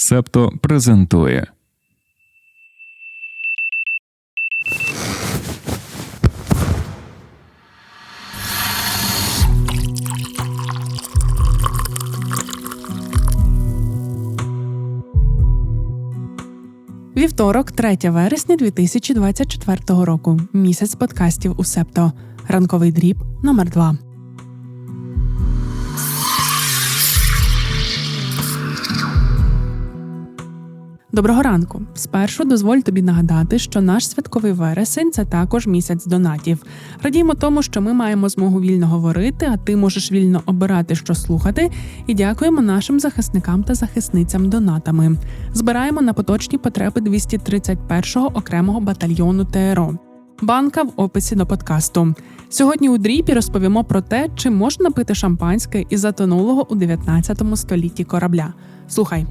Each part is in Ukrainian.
Септо презентує. Вівторок, 3 вересня 2024 року. Місяць подкастів у Септо. Ранковий дріб номер 2 Доброго ранку. Спершу дозволь тобі нагадати, що наш святковий вересень це також місяць донатів. Радіємо тому, що ми маємо змогу вільно говорити, а ти можеш вільно обирати, що слухати. І дякуємо нашим захисникам та захисницям донатами. Збираємо на поточні потреби 231-го окремого батальйону ТРО. Банка в описі до подкасту. Сьогодні у дріпі розповімо про те, чи можна пити шампанське із затонулого у 19 столітті корабля. Слухай.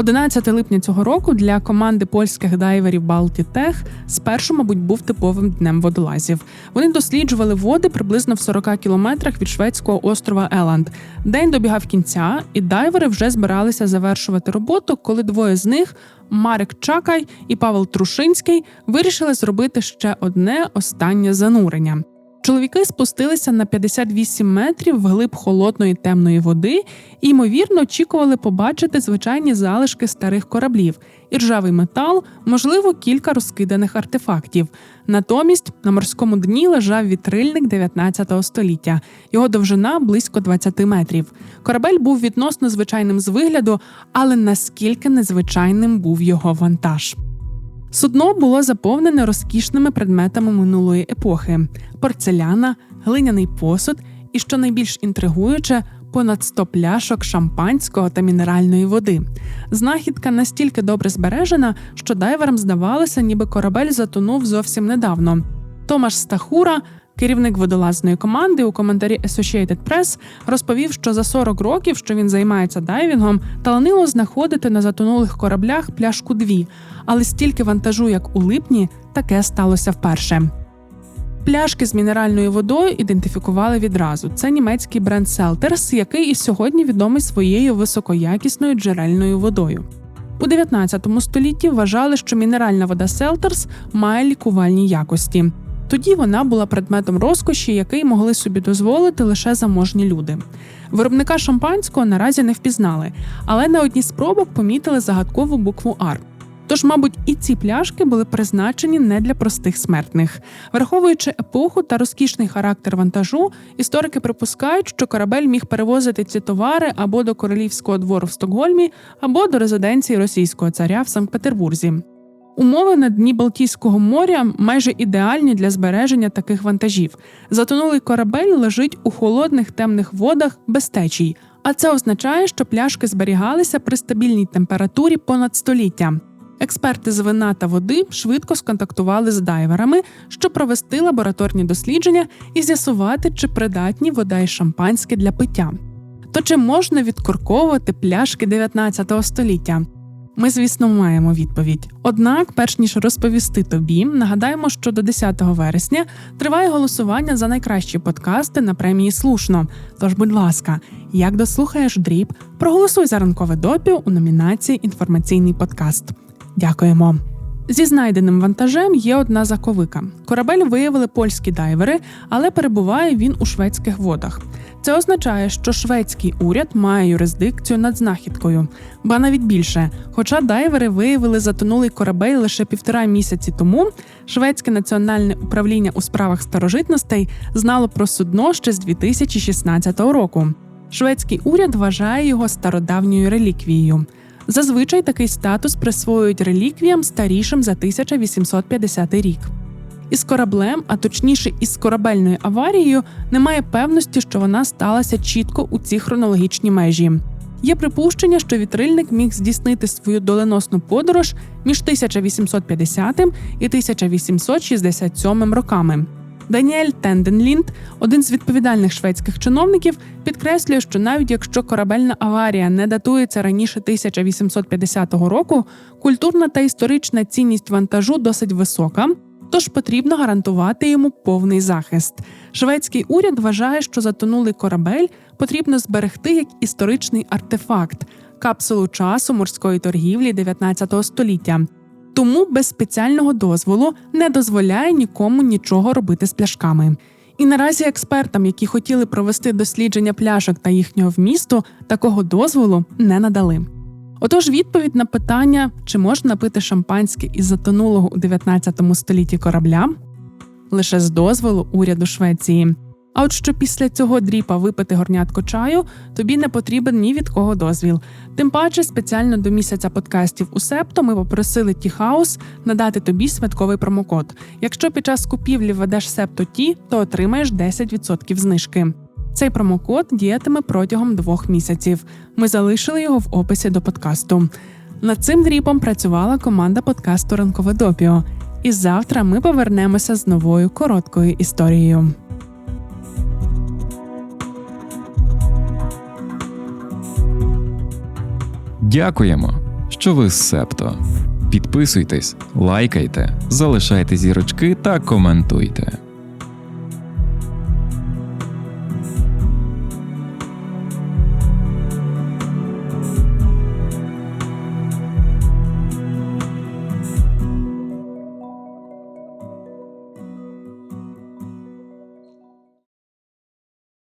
11 липня цього року для команди польських дайверів Baltic Tech спершу, мабуть, був типовим днем водолазів. Вони досліджували води приблизно в 40 кілометрах від шведського острова Еланд. День добігав кінця, і дайвери вже збиралися завершувати роботу, коли двоє з них. Марек Чакай і Павел Трушинський вирішили зробити ще одне останнє занурення. Чоловіки спустилися на 58 метрів вглиб холодної темної води і ймовірно очікували побачити звичайні залишки старих кораблів, іржавий метал, можливо, кілька розкиданих артефактів. Натомість на морському дні лежав вітрильник 19 століття. Його довжина близько 20 метрів. Корабель був відносно звичайним з вигляду, але наскільки незвичайним був його вантаж. Судно було заповнене розкішними предметами минулої епохи: порцеляна, глиняний посуд і, що найбільш інтригуюче, понад 100 пляшок шампанського та мінеральної води. Знахідка настільки добре збережена, що дайверам здавалося, ніби корабель затонув зовсім недавно. Томаш Стахура Керівник водолазної команди у коментарі Associated Press розповів, що за 40 років, що він займається дайвінгом, таланило знаходити на затонулих кораблях пляшку дві, але стільки вантажу, як у липні, таке сталося вперше. Пляшки з мінеральною водою ідентифікували відразу. Це німецький бренд Selters, який і сьогодні відомий своєю високоякісною джерельною водою. У 19 столітті вважали, що мінеральна вода Selters має лікувальні якості. Тоді вона була предметом розкоші, який могли собі дозволити лише заможні люди. Виробника шампанського наразі не впізнали, але на одній з пробок помітили загадкову букву Ар. Тож, мабуть, і ці пляшки були призначені не для простих смертних. Враховуючи епоху та розкішний характер вантажу, історики припускають, що корабель міг перевозити ці товари або до королівського двору в Стокгольмі, або до резиденції російського царя в Санкт-Петербурзі. Умови на дні Балтійського моря майже ідеальні для збереження таких вантажів. Затонулий корабель лежить у холодних темних водах без течій, а це означає, що пляшки зберігалися при стабільній температурі понад століття. Експерти з вина та води швидко сконтактували з дайверами, щоб провести лабораторні дослідження і з'ясувати, чи придатні вода і шампанське для пиття. То чи можна відкорковувати пляшки 19 століття? Ми, звісно, маємо відповідь. Однак, перш ніж розповісти тобі, нагадаємо, що до 10 вересня триває голосування за найкращі подкасти на премії Слушно. Тож, будь ласка, як дослухаєш дріб, проголосуй за ранкове допіо у номінації Інформаційний подкаст. Дякуємо. Зі знайденим вантажем є одна заковика. Корабель виявили польські дайвери, але перебуває він у шведських водах. Це означає, що шведський уряд має юрисдикцію над знахідкою, ба навіть більше. Хоча дайвери виявили затонулий корабель лише півтора місяці тому, шведське національне управління у справах старожитностей знало про судно ще з 2016 року. Шведський уряд вважає його стародавньою реліквією. Зазвичай такий статус присвоюють реліквіям старішим за 1850 рік. Із кораблем, а точніше, із корабельною аварією, немає певності, що вона сталася чітко у ці хронологічні межі. Є припущення, що вітрильник міг здійснити свою доленосну подорож між 1850 і 1867 роками. Даніель Тенденлінд, один з відповідальних шведських чиновників, підкреслює, що навіть якщо корабельна аварія не датується раніше 1850 року, культурна та історична цінність вантажу досить висока. Тож потрібно гарантувати йому повний захист. Шведський уряд вважає, що затонулий корабель потрібно зберегти як історичний артефакт, капсулу часу морської торгівлі 19 століття. Тому без спеціального дозволу не дозволяє нікому нічого робити з пляшками. І наразі експертам, які хотіли провести дослідження пляшок та їхнього вмісту, такого дозволу не надали. Отож, відповідь на питання, чи можна пити шампанське із затонулого у 19 столітті корабля, лише з дозволу уряду Швеції. А от що після цього дріпа випити горнятко чаю, тобі не потрібен ні від кого дозвіл. Тим паче, спеціально до місяця подкастів у Септо ми попросили Тіхаус надати тобі святковий промокод. Якщо під час купівлі введеш Септо Ті, то отримаєш 10% знижки. Цей промокод діятиме протягом двох місяців. Ми залишили його в описі до подкасту. Над цим дріпом працювала команда подкасту Ранкове допіо. І завтра ми повернемося з новою короткою історією. Дякуємо, що ви з Септо. Підписуйтесь, лайкайте, залишайте зірочки та коментуйте.